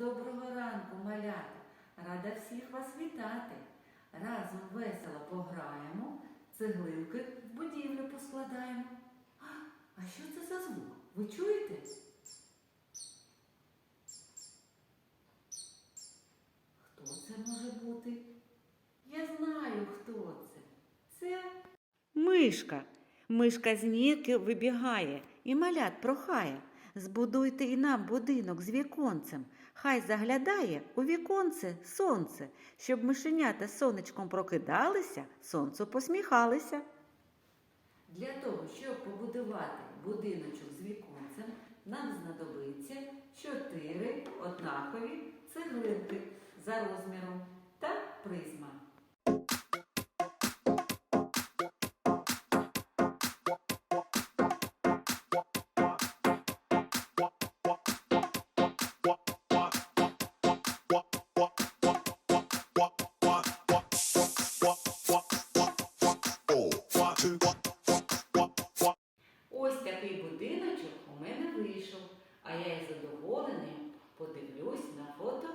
Доброго ранку, малята! Рада всіх вас вітати. Разом весело пограємо, цеглинки в будівлю поскладаємо. А, що це за звук? Ви чуєте? Хто це може бути? Я знаю, хто це. Це Мишка. Мишка з нірки вибігає і малят прохає. Збудуйте і нам будинок з віконцем. Хай заглядає у віконце сонце, щоб мишенята сонечком прокидалися, сонцю посміхалися. Для того, щоб побудувати будиночок з віконцем, нам знадобиться чотири однакові цеглинки за розміром та призма. Ось такий будиночок у мене вийшов, а я із задоволенням подивлюсь на фото.